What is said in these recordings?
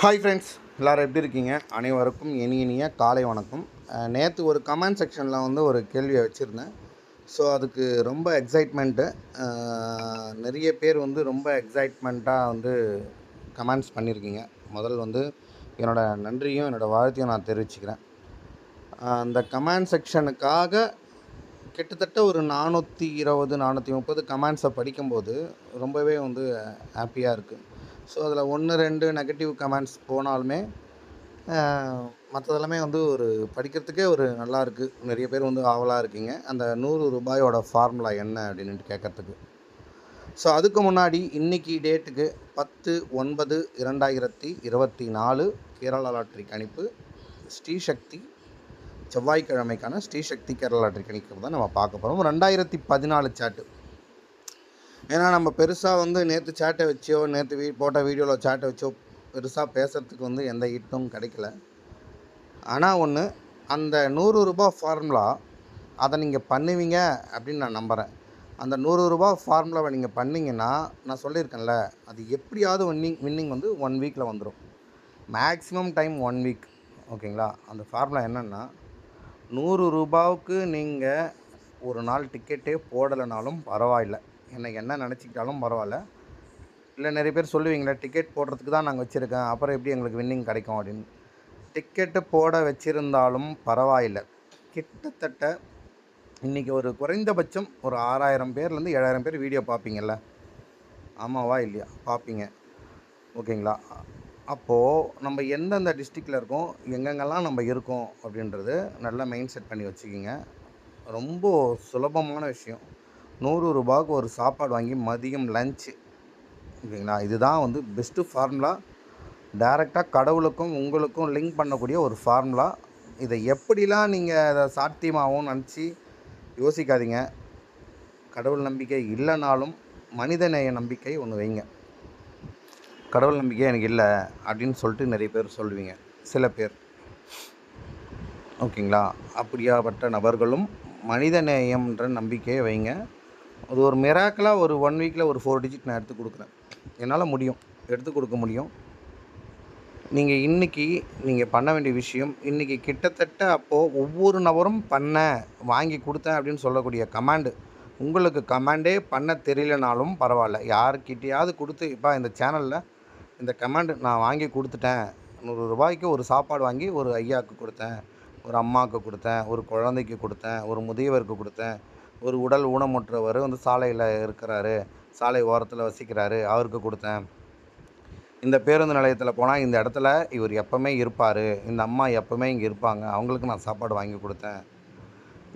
Hi friends எல்லோரும் எப்படி இருக்கீங்க? அனைவருக்கும் இனி இனிய காலை வணக்கம். நேற்று ஒரு கமெண்ட் செக்ஷனில் வந்து ஒரு கேள்வியை வச்சுருந்தேன். ஸோ அதுக்கு ரொம்ப எக்ஸைட்மெண்ட்டு நிறைய பேர் வந்து ரொம்ப எக்ஸைட்மெண்ட்டாக வந்து கமெண்ட்ஸ் பண்ணியிருக்கீங்க முதல் வந்து என்னோட நன்றியும் என்னோடய வாழ்த்தையும் நான் தெரிவிச்சுக்கிறேன். அந்த கமெண்ட் செக்ஷனுக்காக கிட்டத்தட்ட ஒரு நானூற்றி இருபது நானூற்றி முப்பது கமெண்ட்ஸை படிக்கும்போது ரொம்பவே வந்து ஹாப்பியாக இருக்குது ஸோ அதில் ஒன்று ரெண்டு நெகட்டிவ் கமெண்ட்ஸ் போனாலுமே மற்றதெல்லாமே வந்து ஒரு படிக்கிறதுக்கே ஒரு நல்லா இருக்குது நிறைய பேர் வந்து ஆவலாக இருக்கீங்க. அந்த நூறு ரூபாயோட ஃபார்முலா என்ன அப்படின்ட்டு கேட்குறதுக்கு ஸோ அதுக்கு முன்னாடி இன்னைக்கு டேட்டுக்கு பத்து ஒன்பது இரண்டாயிரத்தி இருபத்தி நாலு கேரளா லாட்ரி கணிப்பு ஸ்ரீசக்தி செவ்வாய்க்கிழமைக்கான ஸ்ரீசக்தி கேரளா லாட்ரி கணிக்கிறது தான் நம்ம பார்க்க போகிறோம் ரெண்டாயிரத்தி பதினாலு சாட்டு ஏன்னா நம்ம பெருசாக வந்து நேற்று சேட்டை வச்சோ நேற்று வீ போட்ட வீடியோவில் சேட்டை வச்சோ பெருசாக பேசுகிறதுக்கு வந்து எந்த ஹிட்டும் கிடைக்கல. ஆனால் ஒன்று அந்த நூறு ரூபா ஃபார்முலா அதை நீங்கள் பண்ணுவீங்க அப்படின்னு நான் நம்புகிறேன் அந்த நூறு ரூபாய் ஃபார்முலாவை நீங்கள் பண்ணீங்கன்னா நான் சொல்லியிருக்கேன்ல அது எப்படியாவது வின்னிங் வின்னிங் வந்து ஒன் வீக்கில் வந்துடும் மேக்ஸிமம் டைம் ஒன் வீக் ஓகேங்களா? அந்த ஃபார்முலா என்னென்னா நூறு ரூபாவுக்கு நீங்கள் ஒரு நாள் டிக்கெட்டே போடலைனாலும் பரவாயில்ல. எனக்கு என்ன நினச்சிக்கிட்டாலும் பரவாயில்ல. இல்லை நிறைய பேர் சொல்லுவீங்களே டிக்கெட் போடுறதுக்கு தான் நாங்கள் வச்சுருக்கேன். அப்புறம் எப்படி எங்களுக்கு வின்னிங் கிடைக்கும் அப்படின்னு. டிக்கெட்டு போட வச்சுருந்தாலும் பரவாயில்லை. கிட்டத்தட்ட இன்றைக்கி ஒரு குறைந்தபட்சம் ஒரு ஆறாயிரம் பேர்லேருந்து ஏழாயிரம் பேர் வீடியோ பார்ப்பீங்கள்ல ஆமாவா இல்லையா? பார்ப்பீங்க. ஓகேங்களா? அப்போது நம்ம எந்தெந்த டிஸ்ட்ரிக்டில் இருக்கோம் எங்கெங்கெல்லாம் நம்ம இருக்கோம் அப்படின்றது நல்லா மெயின் செட் பண்ணி வச்சுக்கிங்க. ரொம்ப சுலபமான விஷயம். நூறு ரூபாய்க்கு ஒரு சாப்பாடு வாங்கி மதியம் லஞ்சு ஓகேங்களா? இதுதான் வந்து பெஸ்ட்டு ஃபார்முலா டைரெக்டாக கடவுளுக்கும் உங்களுக்கும் லிங்க் பண்ணக்கூடிய ஒரு ஃபார்முலா இதை எப்படிலாம் நீங்கள் அதை சாத்தியமாகவும் நினச்சி யோசிக்காதீங்க. கடவுள் நம்பிக்கை இல்லைனாலும் மனிதநேய நம்பிக்கை ஒன்று வைங்க. கடவுள் நம்பிக்கை எனக்கு இல்லை அப்படின்னு சொல்லிட்டு நிறைய பேர் சொல்லுவீங்க. சில பேர். ஓகேங்களா? அப்படியாப்பட்ட நபர்களும் மனிதநேயம்ன்ற நம்பிக்கையை வைங்க. அது ஒரு மிராக்கலாக ஒரு ஒன் வீக்கில் ஒரு ஃபோர் டிஜிட் நான் எடுத்து கொடுக்குறேன். என்னால் முடியும். எடுத்து கொடுக்க முடியும். நீங்கள் இன்றைக்கி நீங்கள் பண்ண வேண்டிய விஷயம் இன்றைக்கி கிட்டத்தட்ட அப்போது ஒவ்வொரு நபரும் பண்ண வாங்கி கொடுத்தேன் அப்படின்னு சொல்லக்கூடிய கமாண்டு உங்களுக்கு கமாண்டே பண்ண தெரியலனாலும் பரவாயில்ல. யாருக்கிட்டையாவது கொடுத்து இப்போ இந்த சேனலில் இந்த கமாண்டு நான் வாங்கி கொடுத்துட்டேன். நூறு ரூபாய்க்கு ஒரு சாப்பாடு வாங்கி ஒரு ஐயாவுக்கு கொடுத்தேன். ஒரு அம்மாவுக்கு கொடுத்தேன். ஒரு குழந்தைக்கு கொடுத்தேன். ஒரு முதியவருக்கு கொடுத்தேன். ஒரு உடல் ஊனமுற்றவர் வந்து சாலையில் இருக்கிறாரு. சாலை ஓரத்தில் வசிக்கிறாரு. அவருக்கு கொடுத்தேன். இந்த பேருந்து நிலையத்தில் போனால் இந்த இடத்துல இவர் எப்போவுமே இருப்பார். இந்த அம்மா எப்போவுமே இங்கே இருப்பாங்க. அவங்களுக்கு நான் சாப்பாடு வாங்கி கொடுத்தேன்.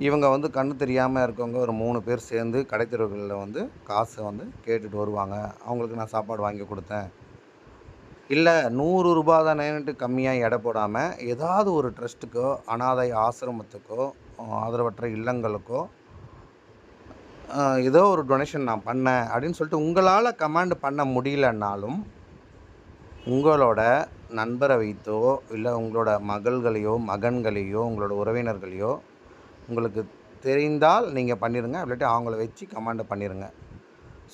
இவங்க வந்து கண்ணு தெரியாமல் இருக்கவங்க ஒரு மூணு பேர் சேர்ந்து கடைத்தெருவுகளில் வந்து காசை வந்து கேட்டுட்டு வருவாங்க. அவங்களுக்கு நான் சாப்பாடு வாங்கி கொடுத்தேன். இல்லை நூறு ரூபா தானேன்ட்டு கம்மியாக எடை போடாமல் ஏதாவது ஒரு ட்ரஸ்ட்டுக்கோ அனாதை ஆசிரமத்துக்கோ ஆதரவற்ற இல்லங்களுக்கோ ஏதோ ஒரு டொனேஷன் நான் பண்ணேன் அப்படின்னு சொல்லிட்டு உங்களால் கமாண்ட் பண்ண முடியலன்னாலும் உங்களோட நண்பரை வைத்தோ இல்லை உங்களோட மகள்களையோ மகன்களையோ உங்களோட உறவினர்களையோ உங்களுக்கு தெரிந்தால் நீங்கள் பண்ணிடுங்க இல்லாட்டி அவங்கள வச்சு கமாண்ட் பண்ணிடுங்க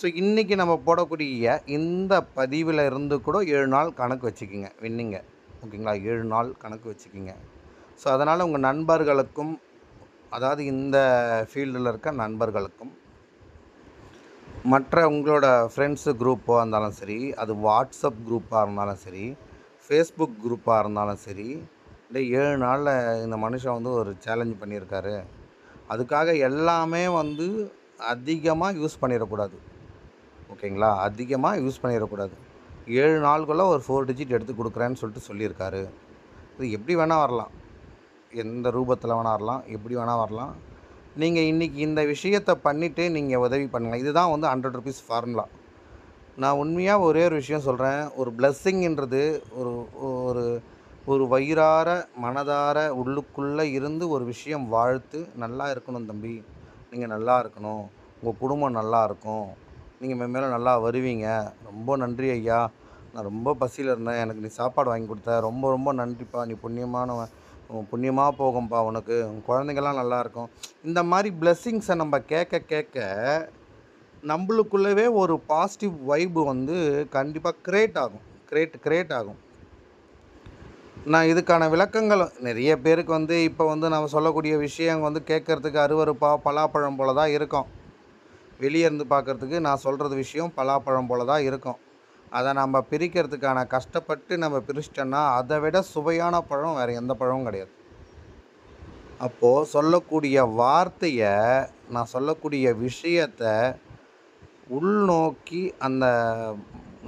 ஸோ இன்றைக்கி நம்ம போடக்கூடிய இந்த பதிவில் இருந்து கூட ஏழு நாள் கணக்கு வச்சுக்கிங்க. வின்னிங்க ஓகேங்களா ஏழு நாள் கணக்கு வச்சுக்கிங்க. ஸோ அதனால் உங்கள் நண்பர்களுக்கும் அதாவது இந்த ஃபீல்டில் இருக்க நண்பர்களுக்கும் மற்ற உங்களோட ஃப்ரெண்ட்ஸு குரூப்பாக இருந்தாலும் சரி அது வாட்ஸ்அப் குரூப்பாக இருந்தாலும் சரி ஃபேஸ்புக் குரூப்பாக இருந்தாலும் சரி இந்த ஏழு நாளில் இந்த மனுஷன் வந்து ஒரு சேலஞ்ச் பண்ணியிருக்காரு. அதுக்காக எல்லாமே வந்து அதிகமாக யூஸ் பண்ணிடக்கூடாது. ஓகேங்களா? அதிகமாக யூஸ் பண்ணிடக்கூடாது. ஏழு நாளுக்குள்ளே ஒரு ஃபோர் டிஜிட் எடுத்து கொடுக்குறேன்னு சொல்லிட்டு சொல்லியிருக்காரு. இது எப்படி வேணால் வரலாம். எந்த ரூபத்தில் வேணால் வரலாம் எப்படி வேணால் வரலாம். நீங்கள் இன்றைக்கி இந்த விஷயத்தை பண்ணிவிட்டு நீங்கள் உதவி பண்ணலாம் இதுதான் வந்து ஹண்ட்ரட் ருபீஸ் ஃபார்முலா நான் உண்மையாக ஒரே ஒரு விஷயம் சொல்கிறேன் ஒரு பிளஸ்ஸிங்ன்றது ஒரு ஒரு ஒரு வயிறார மனதார உள்ளுக்குள்ளே இருந்து ஒரு விஷயம் வாழ்த்து நல்லா இருக்கணும் தம்பி. நீங்கள் நல்லா இருக்கணும். உங்கள் குடும்பம் நல்லா இருக்கும். நீங்கள் மேலே நல்லா வருவீங்க. ரொம்ப நன்றி ஐயா. நான் ரொம்ப பசியில் இருந்தேன். எனக்கு நீ சாப்பாடு வாங்கி கொடுத்த. ரொம்ப ரொம்ப நன்றிப்பா. நீ புண்ணியமானவன். புண்ணியமாக போகும்ப்பா உனக்கு உன் குழந்தைங்கள்லாம் நல்லாயிருக்கும் இந்த மாதிரி பிளெஸ்ஸிங்ஸை நம்ம கேட்க கேட்க நம்மளுக்குள்ளவே ஒரு பாசிட்டிவ் வைப்பு வந்து கண்டிப்பாக க்ரியேட் ஆகும். க்ரியேட் க்ரியேட் ஆகும். நான் இதுக்கான விளக்கங்கள் நிறைய பேருக்கு வந்து இப்போ வந்து நம்ம சொல்லக்கூடிய விஷயம் வந்து கேட்குறதுக்கு அருவருப்பா பலாப்பழம் போல தான் இருக்கும். வெளியே இருந்து பார்க்குறதுக்கு நான் சொல்கிறது விஷயம் பலாப்பழம் போல தான் இருக்கும். அதை நம்ம பிரிக்கிறதுக்கான கஷ்டப்பட்டு நம்ம பிரிச்சிட்டோன்னா அதை விட சுவையான பழம் வேறு எந்த பழமும் கிடையாது. அப்போது சொல்லக்கூடிய வார்த்தையை நான் சொல்லக்கூடிய விஷயத்தை உள்நோக்கி அந்த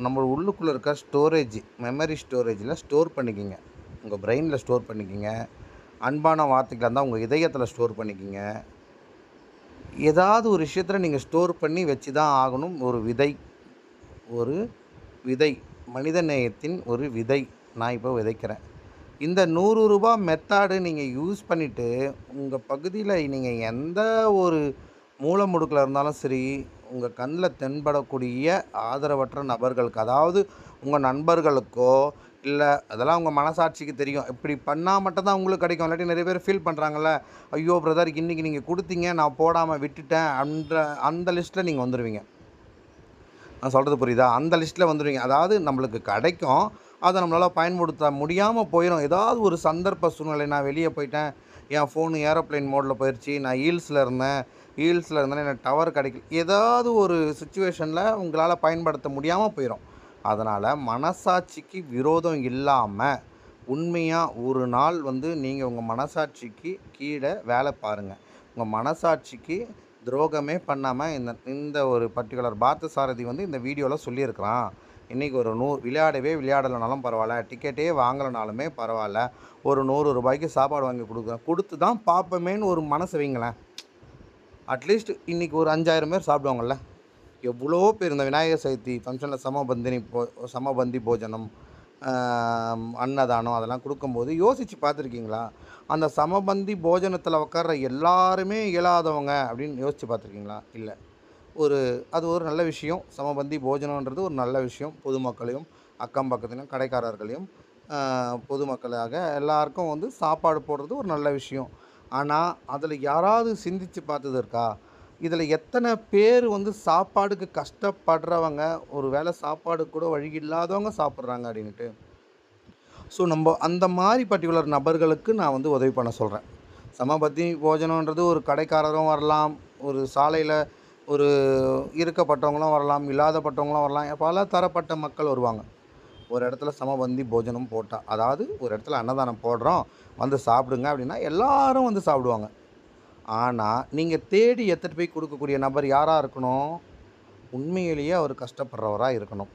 நம்ம உள்ளுக்குள்ளே இருக்க ஸ்டோரேஜ் மெமரி ஸ்டோரேஜில் ஸ்டோர் பண்ணிக்கிங்க. உங்கள் பிரெயினில் ஸ்டோர் பண்ணிக்கிங்க. அன்பான வார்த்தைகளாக இருந்தால் உங்கள் இதயத்தில் ஸ்டோர் பண்ணிக்கிங்க. ஏதாவது ஒரு விஷயத்தில் நீங்கள் ஸ்டோர் பண்ணி வச்சு தான் ஆகணும். ஒரு விதை ஒரு விதை மனித நேயத்தின் ஒரு விதை. நான் இப்போ விதைக்கிறேன். இந்த நூறு ரூபா மெத்தாடு நீங்கள் யூஸ் பண்ணிவிட்டு உங்கள் பகுதியில் நீங்கள் எந்த ஒரு மூல முடுக்கில் இருந்தாலும் சரி உங்கள் கண்ணில் தென்படக்கூடிய ஆதரவற்ற நபர்களுக்கு அதாவது உங்கள் நண்பர்களுக்கோ இல்லை அதெல்லாம் உங்கள் மனசாட்சிக்கு தெரியும். இப்படி பண்ணால் மட்டும்தான் உங்களுக்கு கிடைக்கும். இல்லாட்டி நிறைய பேர் ஃபீல் பண்ணுறாங்கல்ல ஐயோ பிரதர் இன்றைக்கி நீங்கள் கொடுத்தீங்க நான் போடாமல் விட்டுட்டேன் அந்த அந்த லிஸ்ட்டில் நீங்கள் வந்துடுவீங்க நான் சொல்கிறது புரியுதா? அந்த லிஸ்ட்டில் வந்துடுவீங்க அதாவது நம்மளுக்கு கிடைக்கும். அதை நம்மளால் பயன்படுத்த முடியாமல் போயிடும் ஏதாவது ஒரு சந்தர்ப்ப சூழ்நிலை நான் வெளியே போயிட்டேன். என் ஃபோனு ஏரோப்ளேன் மோடில் போயிடுச்சு நான் ஹீல்ஸில் இருந்தேன். ஹீல்ஸில் இருந்தேன் எனக்கு டவர் கிடைக்கல. ஏதாவது ஒரு சுச்சுவேஷனில் உங்களால் பயன்படுத்த முடியாமல் போயிடும் அதனால் மனசாட்சிக்கு விரோதம் இல்லாமல் உண்மையாக ஒரு நாள் வந்து நீங்கள் உங்கள் மனசாட்சிக்கு கீழே வேலை பாருங்கள் உங்கள் மனசாட்சிக்கு துரோகமே பண்ணாமல் இந்த இந்த ஒரு பர்டிகுலர் பார்த்த சாரதி வந்து இந்த வீடியோவில் சொல்லியிருக்கிறான். இன்றைக்கி ஒரு நூறு விளையாடவே விளையாடலைனாலும் பரவாயில்ல. டிக்கெட்டே வாங்கலைனாலுமே பரவாயில்ல. ஒரு நூறு ரூபாய்க்கு சாப்பாடு வாங்கி கொடுக்குறேன் கொடுத்து தான் பார்ப்போமேன்னு ஒரு மனசு வைங்களேன். அட்லீஸ்ட் இன்றைக்கி ஒரு அஞ்சாயிரம் பேர் சாப்பிடுவாங்கள்ல எவ்வளோ பேர் இந்த விநாயகர் சதுர்த்தி ஃபங்க்ஷனில் சமபந்தினி போ சமபந்தி போஜனம் அன்னதானம் அதெல்லாம் கொடுக்கும்போது யோசித்து பார்த்துருக்கீங்களா? அந்த சமபந்தி போஜனத்தில் உட்கார்ற எல்லாருமே இயலாதவங்க அப்படின்னு யோசித்து பார்த்துருக்கீங்களா? இல்லை. ஒரு அது ஒரு நல்ல விஷயம். சமபந்தி போஜனன்றது ஒரு நல்ல விஷயம். பொதுமக்களையும் அக்கம் பக்கத்திலையும் கடைக்காரர்களையும் பொதுமக்களாக எல்லாருக்கும் வந்து சாப்பாடு போடுறது ஒரு நல்ல விஷயம். ஆனால் அதில் யாராவது சிந்தித்து பார்த்தது இருக்கா? இதில் எத்தனை பேர் வந்து சாப்பாடுக்கு கஷ்டப்படுறவங்க ஒரு வேளை சாப்பாடு கூட வழி இல்லாதவங்க சாப்பிட்றாங்க அப்படின்ட்டு ஸோ நம்ம அந்த மாதிரி பர்டிகுலர் நபர்களுக்கு நான் வந்து உதவி பண்ண சொல்கிறேன் சமபத்தி போஜனன்றது ஒரு கடைக்காரரும் வரலாம் ஒரு சாலையில் ஒரு இருக்கப்பட்டவங்களும் வரலாம் இல்லாதப்பட்டவங்களும் வரலாம் பல தரப்பட்ட மக்கள் வருவாங்க. ஒரு இடத்துல சமபந்தி போஜனம் போட்டால் அதாவது ஒரு இடத்துல அன்னதானம் போடுறோம் வந்து சாப்பிடுங்க அப்படின்னா எல்லாரும் வந்து சாப்பிடுவாங்க. ஆனால் நீங்கள் தேடி எடுத்துகிட்டு போய் கொடுக்கக்கூடிய நபர் யாராக இருக்கணும்? உண்மையிலேயே அவர் கஷ்டப்படுறவராக இருக்கணும்.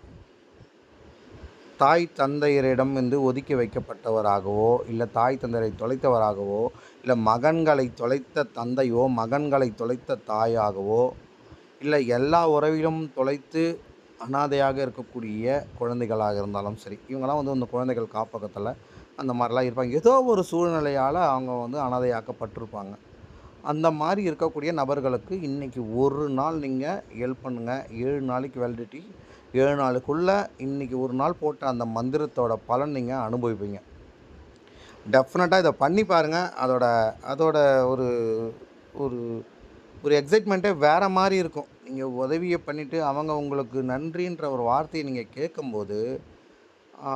தாய் தந்தையரிடம் வந்து ஒதுக்கி வைக்கப்பட்டவராகவோ இல்லை தாய் தந்தையரை தொலைத்தவராகவோ இல்லை மகன்களை தொலைத்த தந்தையோ மகன்களை தொலைத்த தாயாகவோ இல்லை எல்லா உறவிலும் தொலைத்து அனாதையாக இருக்கக்கூடிய குழந்தைகளாக இருந்தாலும் சரி இவங்கெல்லாம் வந்து அந்த குழந்தைகள் காப்பகத்தில் அந்த மாதிரிலாம் இருப்பாங்க. ஏதோ ஒரு சூழ்நிலையால் அவங்க வந்து அனாதையாக்கப்பட்டிருப்பாங்க. அந்த மாதிரி இருக்கக்கூடிய நபர்களுக்கு இன்றைக்கி ஒரு நாள் நீங்கள் ஹெல்ப் பண்ணுங்கள் ஏழு நாளைக்கு வேலிடிட்டி ஏழு நாளுக்குள்ளே இன்றைக்கி ஒரு நாள் போட்ட அந்த மந்திரத்தோட பலன் நீங்கள் அனுபவிப்பீங்க. டெஃபினட்டாக இதை பண்ணி பாருங்கள் அதோட அதோட ஒரு ஒரு ஒரு எக்ஸைட்மெண்ட்டே வேறு மாதிரி இருக்கும். நீங்கள் உதவியை பண்ணிவிட்டு அவங்க உங்களுக்கு நன்றின்ற ஒரு வார்த்தையை நீங்கள் கேட்கும்போது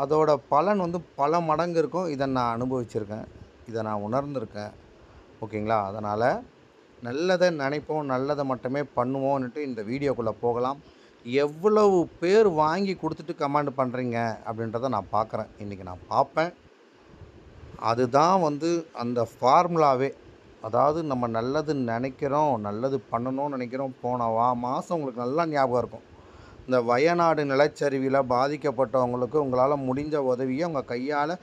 அதோட பலன் வந்து பல மடங்கு இருக்கும். இதை நான் அனுபவிச்சிருக்கேன். இதை நான் உணர்ந்திருக்கேன். ஓகேங்களா? அதனால் நல்லதை நினைப்போம் நல்லதை மட்டுமே பண்ணுவோம்னுட்டு இந்த வீடியோக்குள்ளே போகலாம். எவ்வளவு பேர் வாங்கி கொடுத்துட்டு கமாண்ட் பண்ணுறீங்க அப்படின்றத நான் பார்க்குறேன் இன்றைக்கி நான் பார்ப்பேன் அதுதான் வந்து அந்த ஃபார்முலாவே. அதாவது நம்ம நல்லது நினைக்கிறோம் நல்லது பண்ணணும்னு நினைக்கிறோம் போன வா மாதம் உங்களுக்கு நல்லா ஞாபகம் இருக்கும். இந்த வயநாடு நிலச்சரிவில் பாதிக்கப்பட்டவங்களுக்கு உங்களால் முடிஞ்ச உதவியை உங்கள் கையால்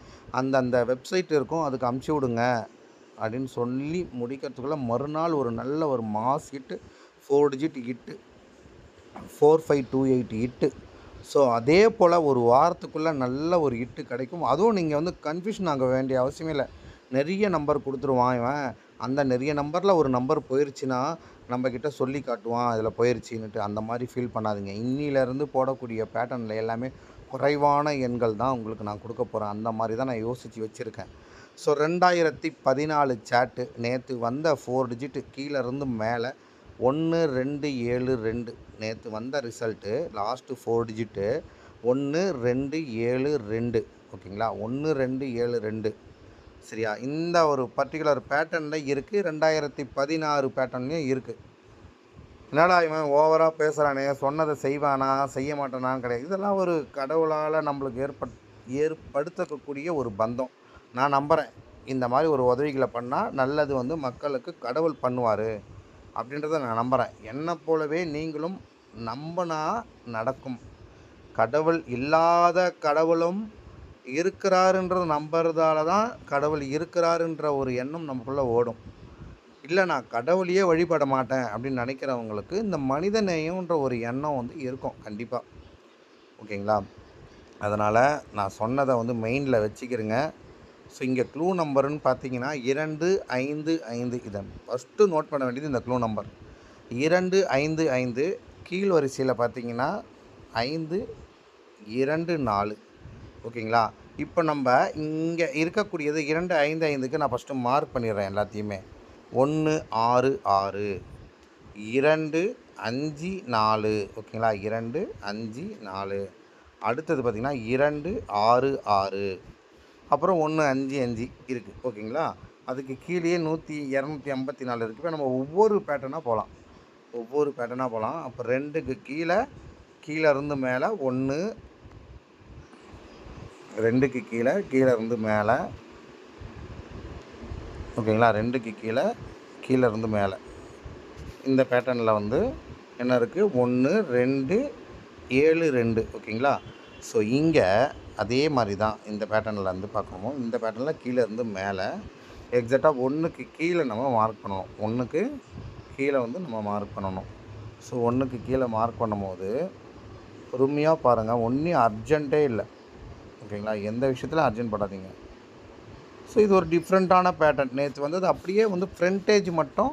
அந்தந்த வெப்சைட் இருக்கும் அதுக்கு அமுச்சு விடுங்க. அப்படின்னு சொல்லி முடிக்கிறதுக்குள்ளே மறுநாள் ஒரு நல்ல ஒரு mass hit four digit hit four five two eight hit so அதே போல் ஒரு வாரத்துக்குள்ளே நல்ல ஒரு ஹிட்டு கிடைக்கும். அதுவும் நீங்கள் வந்து கன்ஃபியூஷன் ஆக வேண்டிய அவசியமே இல்லை. நிறைய நம்பர் கொடுத்துருவான் இவன். அந்த நிறைய நம்பரில் ஒரு நம்பர் போயிருச்சுன்னா நம்மக்கிட்ட சொல்லி காட்டுவான் அதில் போயிருச்சின்னுட்டு. அந்த மாதிரி ஃபீல் பண்ணாதீங்க. இன்னிலேருந்து போடக்கூடிய பேட்டர்னில் எல்லாமே குறைவான எண்கள் தான் உங்களுக்கு நான் கொடுக்க போகிறேன் அந்த மாதிரி தான் நான் யோசித்து வச்சுருக்கேன். ஸோ ரெண்டாயிரத்தி பதினாலு சேட்டு நேற்று வந்த ஃபோர் டிஜிட்டு கீழேருந்து மேலே ஒன்று ரெண்டு ஏழு ரெண்டு. நேற்று வந்த ரிசல்ட்டு லாஸ்ட்டு ஃபோர் டிஜிட்டு ஒன்று ரெண்டு ஏழு ரெண்டு. ஓகேங்களா? ஒன்று ரெண்டு ஏழு ரெண்டு. சரியா? இந்த ஒரு பர்டிகுலர் பேட்டர்னில் இருக்குது ரெண்டாயிரத்தி பதினாறு பேட்டர்ன்லேயும் இருக்குது என்னடா இவன் ஓவராக பேசுகிறானே சொன்னதை செய்வானா? செய்ய மாட்டானான்னு கிடையாது. இதெல்லாம் ஒரு கடவுளால் நம்மளுக்கு ஏற்பட் ஏற்படுத்தக்கூடிய ஒரு பந்தம். நான் நம்புகிறேன் இந்த மாதிரி ஒரு உதவிகளை பண்ணால் நல்லது வந்து மக்களுக்கு கடவுள் பண்ணுவார் அப்படின்றத நான் நம்புகிறேன் என்னை போலவே நீங்களும் நம்பினா நடக்கும். கடவுள் இல்லாத கடவுளும் இருக்கிறாருன்றதை நம்புறதால தான் கடவுள் இருக்கிறாருன்ற ஒரு எண்ணம் நமக்குள்ளே ஓடும். இல்லை நான் கடவுளையே வழிபட மாட்டேன் அப்படின்னு நினைக்கிறவங்களுக்கு இந்த மனித நேயம்ன்ற ஒரு எண்ணம் வந்து இருக்கும் கண்டிப்பாக ஓகேங்களா? அதனால் நான் சொன்னதை வந்து மெயினில் வச்சுக்கிறேங்க. ஸோ இங்கே க்ளூ நம்பருன்னு பார்த்தீங்கன்னா இரண்டு ஐந்து ஐந்து. இதன் ஃபஸ்ட்டு நோட் பண்ண வேண்டியது இந்த க்ளூ நம்பர் இரண்டு ஐந்து ஐந்து. கீழ் வரிசையில் பார்த்தீங்கன்னா ஐந்து இரண்டு நாலு. ஓகேங்களா? இப்போ நம்ம இங்கே இருக்கக்கூடியது இரண்டு ஐந்து ஐந்துக்கு நான் ஃபஸ்ட்டு மார்க் பண்ணிடுறேன் எல்லாத்தையுமே. ஒன்று ஆறு ஆறு. இரண்டு அஞ்சு நாலு. ஓகேங்களா? இரண்டு அஞ்சு நாலு. அடுத்தது பார்த்திங்கன்னா இரண்டு ஆறு ஆறு. அப்புறம் ஒன்று அஞ்சு அஞ்சு இருக்குது ஓகேங்களா? அதுக்கு கீழேயே நூற்றி இரநூத்தி ஐம்பத்தி நாலு இருக்குது இப்போ நம்ம ஒவ்வொரு பேட்டர்னாக போகலாம் ஒவ்வொரு பேட்டர்னாக போகலாம் அப்போ ரெண்டுக்கு கீழே கீழே இருந்து மேலே ஒன்று ரெண்டுக்கு கீழே கீழே இருந்து மேலே. ஓகேங்களா? ரெண்டுக்கு கீழே கீழே இருந்து மேலே. இந்த பேட்டர்னில் வந்து என்ன இருக்குது ஒன்று ரெண்டு ஏழு ரெண்டு. ஓகேங்களா? ஸோ இங்கே அதே மாதிரி தான் இந்த பேட்டர்னில் இருந்து பார்க்கணுமோ இந்த பேட்டர்னில் கீழே இருந்து மேலே எக்ஸாக்டாக ஒன்றுக்கு கீழே நம்ம மார்க் பண்ணணும். ஒன்றுக்கு கீழே வந்து நம்ம மார்க் பண்ணணும். ஸோ ஒன்றுக்கு கீழே மார்க் பண்ணும்போது பொறுமையாக பாருங்கள் ஒன்றும் அர்ஜென்ட்டே இல்லை. ஓகேங்களா எந்த விஷயத்தில் அர்ஜென்ட் படாதீங்க. ஸோ இது ஒரு டிஃப்ரெண்ட்டான பேட்டர்ன் நேற்று வந்தது அப்படியே வந்து ஃப்ரண்டேஜ் மட்டும்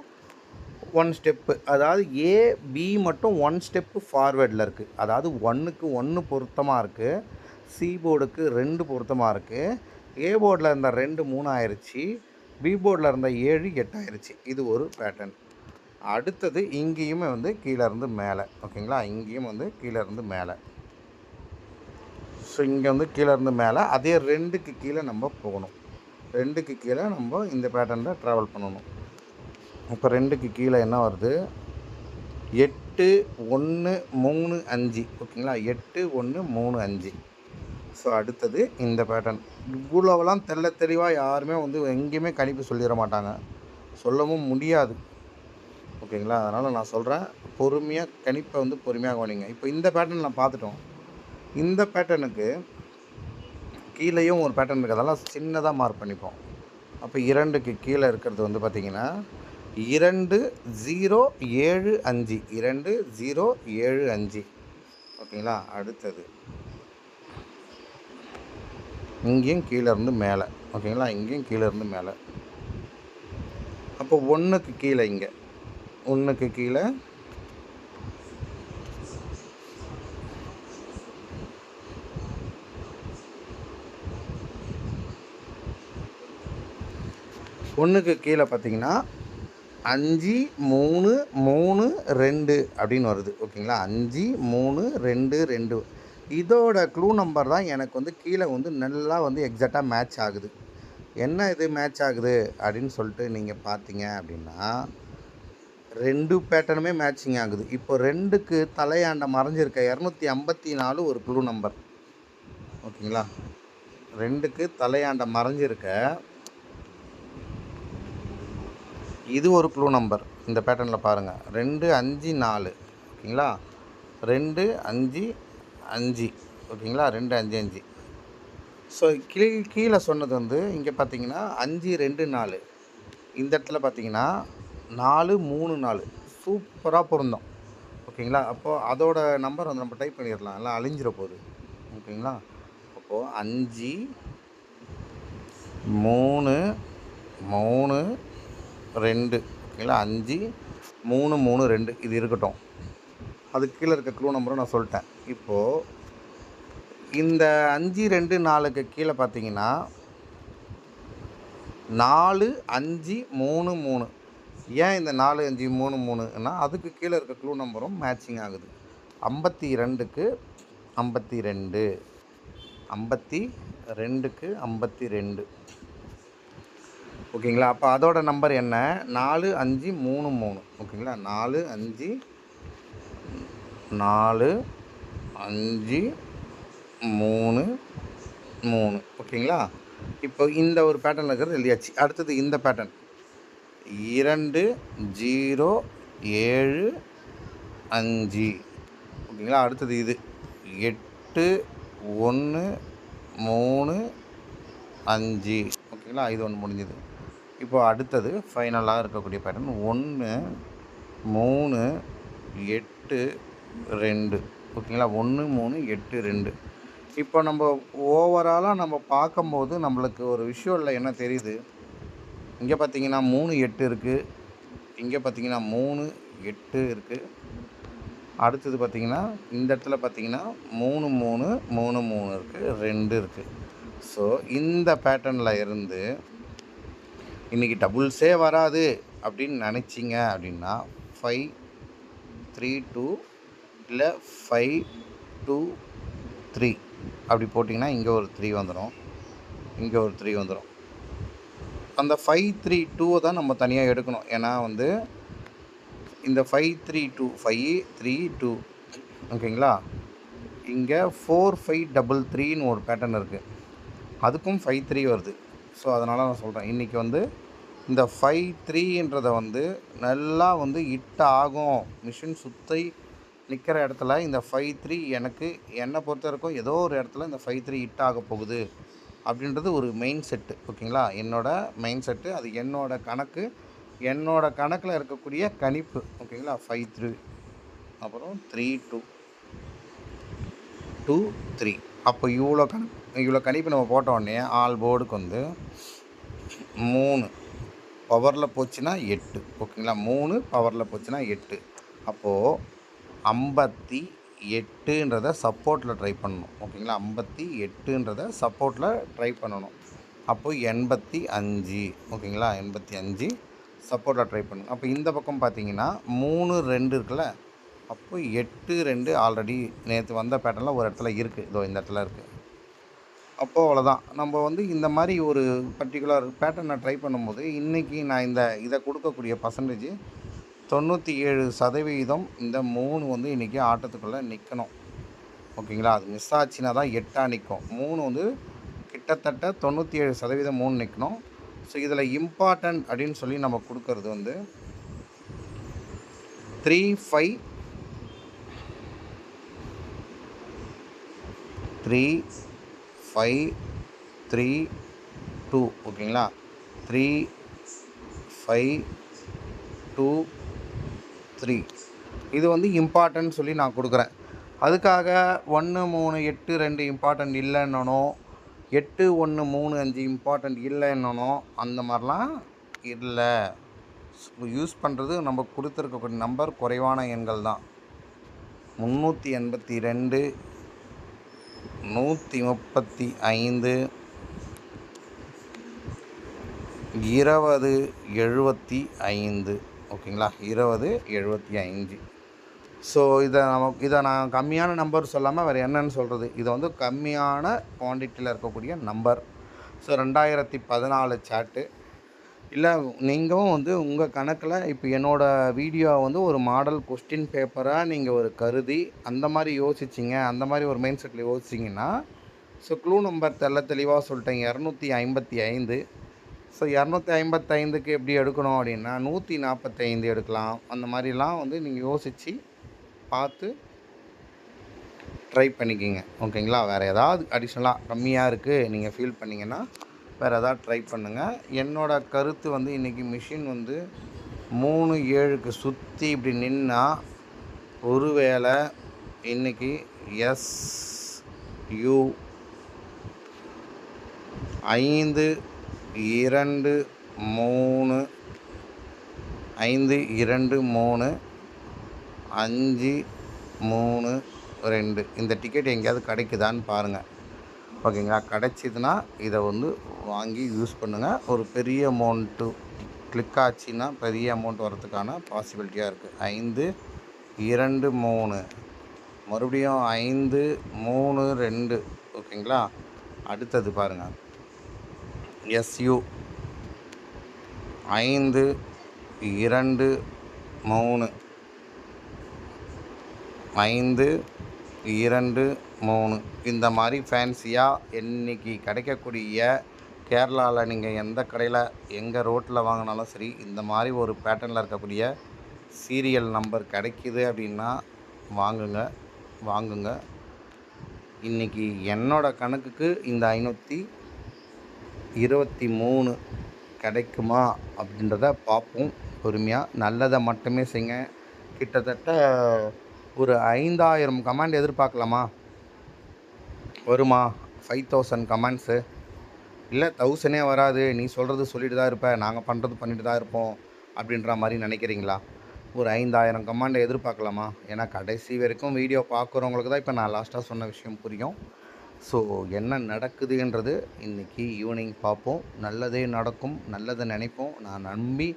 ஒன் ஸ்டெப்பு அதாவது ஏ பி மட்டும் ஒன் ஸ்டெப்பு ஃபார்வேர்டில் இருக்குது அதாவது ஒன்றுக்கு ஒன்று பொருத்தமாக இருக்குது சி போர்டுக்கு ரெண்டு பொருத்தமாக இருக்குது ஏ போர்டில் இருந்த ரெண்டு மூணு ஆயிடுச்சு பி போர்டில் இருந்த ஏழு எட்டாயிருச்சு. இது ஒரு பேட்டர்ன் அடுத்தது இங்கேயுமே வந்து கீழே இருந்து மேலே. ஓகேங்களா இங்கேயும் வந்து கீழே இருந்து மேலே. ஸோ இங்கே வந்து கீழே இருந்து மேலே. அதே ரெண்டுக்கு கீழே நம்ம போகணும். ரெண்டுக்கு கீழே நம்ம இந்த பேட்டர்னில் ட்ராவல் பண்ணணும். இப்போ ரெண்டுக்கு கீழே என்ன வருது? எட்டு ஒன்று மூணு அஞ்சு. ஓகேங்களா எட்டு ஒன்று மூணு அஞ்சு. ஸோ அடுத்தது இந்த பேட்டர்ன் இவ்வளோவெல்லாம் தெள்ள தெளிவாக யாருமே வந்து எங்கேயுமே கணிப்பு சொல்லிட மாட்டாங்க. சொல்லவும் முடியாது. ஓகேங்களா? அதனால் நான் சொல்கிறேன் பொறுமையாக கணிப்பை வந்து பொறுமையாக கவனிங்க. இப்போ இந்த பேட்டர்ன் நான் பார்த்துட்டோம். இந்த பேட்டர்னுக்கு கீழேயும் ஒரு பேட்டர்ன் இருக்குது அதெல்லாம் சின்னதாக மார்க் பண்ணிப்போம். அப்போ இரண்டுக்கு கீழே இருக்கிறது வந்து பார்த்திங்கன்னா இரண்டு ஜீரோ ஏழு அஞ்சு. இரண்டு ஜீரோ ஏழு அஞ்சு. ஓகேங்களா? அடுத்தது. இங்கேயும் கீழே இருந்து மேலே. ஓகேங்களா? இங்கேயும் கீழே இருந்து மேலே. அப்போ ஒன்றுக்கு கீழே இங்கே. ஒன்றுக்கு கீழே. ஒன்றுக்கு கீழே பார்த்தீங்கன்னா அஞ்சு மூணு மூணு ரெண்டு அப்படின்னு வருது. ஓகேங்களா? அஞ்சு மூணு ரெண்டு ரெண்டு. இதோட க்ளூ நம்பர் தான் எனக்கு வந்து கீழே வந்து நல்லா வந்து எக்ஸாக்டாக மேட்ச் ஆகுது. என்ன இது மேட்ச் ஆகுது அப்படின்னு சொல்லிட்டு நீங்கள் பார்த்தீங்க அப்படின்னா ரெண்டு பேட்டர்னுமே மேட்சிங் ஆகுது. இப்போ ரெண்டுக்கு தலையாண்ட மறைஞ்சிருக்க இரநூத்தி ஐம்பத்தி நாலு ஒரு க்ளூ நம்பர் ஓகேங்களா? ரெண்டுக்கு தலையாண்ட மறைஞ்சிருக்க இது ஒரு க்ளூ நம்பர் இந்த பேட்டர்னில் பாருங்கள் ரெண்டு அஞ்சு நாலு. ஓகேங்களா? ரெண்டு அஞ்சு அஞ்சு ஓகேங்களா? ரெண்டு அஞ்சு அஞ்சு. ஸோ கீழே கீழே சொன்னது வந்து இங்கே பார்த்தீங்கன்னா அஞ்சு ரெண்டு நாலு. இந்த இடத்துல பார்த்தீங்கன்னா நாலு மூணு நாலு. சூப்பராக பொருந்தோம். ஓகேங்களா? அப்போது அதோட நம்பர் வந்து நம்ம டைப் பண்ணிடலாம். எல்லாம் அழிஞ்சிட போகுது ஓகேங்களா? அப்போது அஞ்சு மூணு மூணு ரெண்டு. ஓகேங்களா? அஞ்சு மூணு மூணு ரெண்டு. இது இருக்கட்டும். அதுக்கு கீழே இருக்க க்ளூ நம்பரும் நான் சொல்லிட்டேன். இப்போது இந்த அஞ்சு ரெண்டு நாலுக்கு கீழே பார்த்தீங்கன்னா நாலு அஞ்சு மூணு மூணு. ஏன் இந்த நாலு அஞ்சு மூணு மூணுன்னா அதுக்கு கீழே இருக்க க்ளூ நம்பரும் மேட்சிங் ஆகுது. ஐம்பத்தி ரெண்டுக்கு ஐம்பத்தி ரெண்டு. ஐம்பத்தி ரெண்டுக்கு ஐம்பத்தி ரெண்டு. ஓகேங்களா? அப்போ அதோட நம்பர் என்ன? நாலு அஞ்சு மூணு மூணு. ஓகேங்களா? நாலு அஞ்சு நாலு அஞ்சு மூணு மூணு. ஓகேங்களா? இப்போ இந்த ஒரு பேட்டர்ன் இருக்கிறது எழுதியாச்சு. அடுத்தது இந்த பேட்டர்ன் இரண்டு ஜீரோ ஏழு அஞ்சு. ஓகேங்களா? அடுத்தது இது. எட்டு ஒன்று மூணு அஞ்சு. ஓகேங்களா? இது ஒன்று முடிஞ்சது. இப்போ அடுத்தது ஃபைனலாக இருக்கக்கூடிய பேட்டர்ன் ஒன்று மூணு எட்டு ரெண்டு. ஓகேங்களா? ஒன்று மூணு எட்டு ரெண்டு. இப்போ நம்ம ஓவராலாக நம்ம பார்க்கும்போது நம்மளுக்கு ஒரு விஷுவலில் என்ன தெரியுது? இங்கே பார்த்தீங்கன்னா மூணு எட்டு இருக்குது இங்கே பார்த்தீங்கன்னா மூணு எட்டு இருக்குது அடுத்தது பார்த்தீங்கன்னா இந்த இடத்துல பார்த்தீங்கன்னா மூணு மூணு மூணு மூணு இருக்குது ரெண்டு இருக்குது ஸோ இந்த பேட்டர்னில் இருந்து இன்றைக்கி டபுள்ஸே வராது அப்படின்னு நினச்சிங்க அப்படின்னா ஃபைவ் த்ரீ டூ இல்லை ஃபைவ் டூ த்ரீ அப்படி போட்டிங்கன்னா இங்கே ஒரு த்ரீ வந்துடும் இங்கே ஒரு த்ரீ வந்துடும் அந்த ஃபைவ் த்ரீ டூவை தான் நம்ம தனியாக எடுக்கணும். ஏன்னா வந்து இந்த five three two five three two ஓகேங்களா? இங்கே ஃபோர் ஃபைவ் டபுள் த்ரீன்னு ஒரு பேட்டர்ன் இருக்குது அதுக்கும் ஃபைவ் த்ரீ வருது. ஸோ அதனால் நான் சொல்கிறேன் இன்றைக்கி வந்து இந்த ஃபைவ் த்ரீன்றதை வந்து நல்லா வந்து ஹிட் ஆகும். மிஷின் சுற்றி நிற்கிற இடத்துல இந்த ஃபைவ் த்ரீ எனக்கு என்னை பொறுத்த வரைக்கும் ஏதோ ஒரு இடத்துல இந்த ஃபைவ் த்ரீ ஹிட் ஆக போகுது அப்படின்றது ஒரு மெயின் செட்டு ஓகேங்களா என்னோட மெயின் செட்டு அது என்னோட கணக்கு என்னோட கணக்கில் இருக்கக்கூடிய கணிப்பு ஓகேங்களா ஃபைவ் த்ரீ அப்புறம் த்ரீ டூ டூ த்ரீ அப்போ இவ்வளோ கணக்கு இவ்வளோ கணிப்பு நம்ம போட்டோடனே ஆல் போர்டுக்கு வந்து மூணு பவரில் போச்சுன்னா எட்டு ஓகேங்களா மூணு பவரில் போச்சுன்னா எட்டு. அப்போது ஐம்பத்தி எட்டுன்றத சப்போர்ட்டில் ட்ரை பண்ணணும். ஓகேங்களா? ஐம்பத்தி எட்டுன்றத சப்போர்ட்டில் ட்ரை பண்ணணும். அப்போது எண்பத்தி அஞ்சு. ஓகேங்களா? எண்பத்தி அஞ்சு சப்போர்ட்டில் ட்ரை பண்ணுங்க அப்போ இந்த பக்கம் பார்த்தீங்கன்னா மூணு ரெண்டு இருக்குல்ல? அப்போ எட்டு ரெண்டு ஆல்ரெடி நேற்று வந்த பேட்டர்னில் ஒரு இடத்துல இருக்குது இதோ இந்த இடத்துல இருக்குது அப்போது அவ்வளோதான் நம்ம வந்து இந்த மாதிரி ஒரு பர்டிகுலர் பேட்டர்னை ட்ரை பண்ணும்போது இன்றைக்கி நான் இந்த இதை கொடுக்கக்கூடிய பர்சன்டேஜ் தொண்ணூற்றி ஏழு சதவீதம் இந்த மூணு வந்து இன்றைக்கி ஆட்டத்துக்குள்ளே நிற்கணும் ஓகேங்களா? அது மிஸ் ஆச்சுன்னா தான் எட்டாக நிற்கும் மூணு வந்து கிட்டத்தட்ட தொண்ணூற்றி ஏழு சதவீதம் மூணு நிற்கணும் ஸோ இதில் இம்பார்ட்டன்ட் அப்படின்னு சொல்லி நம்ம கொடுக்கறது வந்து three five three five three two ஓகேங்களா? த்ரீ ஃபைவ் டூ த்ரீ இது வந்து இம்பார்ட்டன்ட் சொல்லி நான் கொடுக்குறேன். அதுக்காக ஒன்று மூணு எட்டு ரெண்டு இம்பார்ட்டன்ட் இல்லைன்னோ எட்டு ஒன்று மூணு அஞ்சு இம்பார்ட்டன்ட் இல்லைன்னோ அந்த மாதிரிலாம் இல்லை. யூஸ் பண்ணுறது நம்ம கொடுத்துருக்கக்கூடிய நம்பர் குறைவான எண்கள் தான். முந்நூற்றி எண்பத்தி ரெண்டு நூற்றி முப்பத்தி ஐந்து இருபது எழுபத்தி ஐந்து. ஓகேங்களா? இருபது எழுபத்தி அஞ்சு ஸோ இதை நம்ம இதை நான் கம்மியான நம்பர் சொல்லாமல் வேறு என்னன்னு சொல்கிறது இது வந்து கம்மியான குவான்டிட்டியில் இருக்கக்கூடிய நம்பர் ஸோ ரெண்டாயிரத்தி பதினாலு சாட்டு இல்லை நீங்களும் வந்து உங்கள் கணக்கில் இப்போ என்னோடய வீடியோ வந்து ஒரு மாடல் கொஸ்டின் பேப்பராக நீங்கள் ஒரு கருதி அந்த மாதிரி யோசிச்சிங்க அந்த மாதிரி ஒரு மைண்ட் செட்டில் யோசிச்சிங்கன்னா ஸோ க்ளூ நம்பர் தெல்ல தெளிவாக சொல்லிட்டேங்க இரநூத்தி ஐம்பத்தி ஐந்து. ஸோ இரநூத்தி ஐம்பத்தைந்துக்கு எப்படி எடுக்கணும் அப்படின்னா நூற்றி நாற்பத்தைந்து எடுக்கலாம். அந்த மாதிரிலாம் வந்து நீங்கள் யோசித்து பார்த்து ட்ரை பண்ணிக்கிங்க. ஓகேங்களா? வேறு ஏதாவது அடிஷ்னலாக கம்மியாக இருக்குது நீங்கள் ஃபீல் பண்ணிங்கன்னா வேறு ஏதாவது ட்ரை பண்ணுங்கள் என்னோடய கருத்து வந்து இன்றைக்கி மிஷின் வந்து மூணு ஏழுக்கு சுற்றி இப்படி நின்னால் ஒருவேளை இன்றைக்கி எஸ் யூ ஐந்து இரண்டு மூணு ஐந்து இரண்டு மூணு அஞ்சு மூணு ரெண்டு. இந்த டிக்கெட் எங்கேயாவது கிடைக்குதான்னு பாருங்கள் ஓகேங்களா? கிடைச்சிதுன்னா இதை வந்து வாங்கி யூஸ் பண்ணுங்கள் ஒரு பெரிய அமௌண்ட்டு கிளிக் ஆச்சுன்னா பெரிய அமௌண்ட் வரதுக்கான பாசிபிலிட்டியாக இருக்குது ஐந்து இரண்டு மூணு. மறுபடியும் ஐந்து மூணு ரெண்டு. ஓகேங்களா? அடுத்தது பாருங்கள் எஸ்யூ. ஐந்து இரண்டு மூணு. ஐந்து இரண்டு மூணு. இந்த மாதிரி ஃபேன்சியாக இன்னைக்கு கிடைக்கக்கூடிய கேரளாவில் நீங்கள் எந்த கடையில் எங்கே ரோட்டில் வாங்கினாலும் சரி இந்த மாதிரி ஒரு பேட்டர்னில் இருக்கக்கூடிய சீரியல் நம்பர் கிடைக்கிது அப்படின்னா வாங்குங்க. வாங்குங்க. இன்றைக்கி என்னோட கணக்குக்கு இந்த ஐநூற்றி இருபத்தி மூணு கிடைக்குமா அப்படின்றத பார்ப்போம். பொறுமையாக நல்லதை மட்டுமே செய்யுங்க கிட்டத்தட்ட ஒரு ஐந்தாயிரம் கமாண்ட் எதிர்பார்க்கலாமா? வருமா? ஃபைவ் தௌசண்ட் கமெண்ட்ஸு இல்லை தௌசண்டே வராது. நீ சொல்கிறது சொல்லிட்டு தான் இருப்ப. நாங்கள் பண்ணுறது பண்ணிட்டு தான் இருப்போம் அப்படின்ற மாதிரி நினைக்கிறீங்களா? ஒரு ஐந்தாயிரம் கமாண்டை எதிர்பார்க்கலாமா? ஏன்னா கடைசி வரைக்கும் வீடியோ பார்க்குறவங்களுக்கு தான் இப்போ நான் லாஸ்ட்டாக சொன்ன விஷயம் புரியும். ஸோ என்ன நடக்குதுன்றது இன்றைக்கி ஈவினிங் பார்ப்போம். நல்லதே நடக்கும் நல்லதை நினைப்போம். நான் நம்பி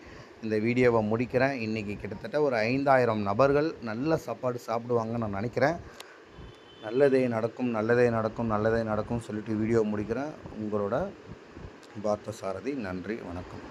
இந்த வீடியோவை முடிக்கிறேன். இன்றைக்கி கிட்டத்தட்ட ஒரு ஐந்தாயிரம் நபர்கள் நல்ல சாப்பாடு சாப்பிடுவாங்கன்னு நான் நினைக்கிறேன். நல்லதே நடக்கும் நல்லதே நடக்கும் நல்லதே நடக்கும் சொல்லிட்டு வீடியோ முடிக்கிறேன். உங்களோட பார்த்த சாரதி நன்றி வணக்கம்.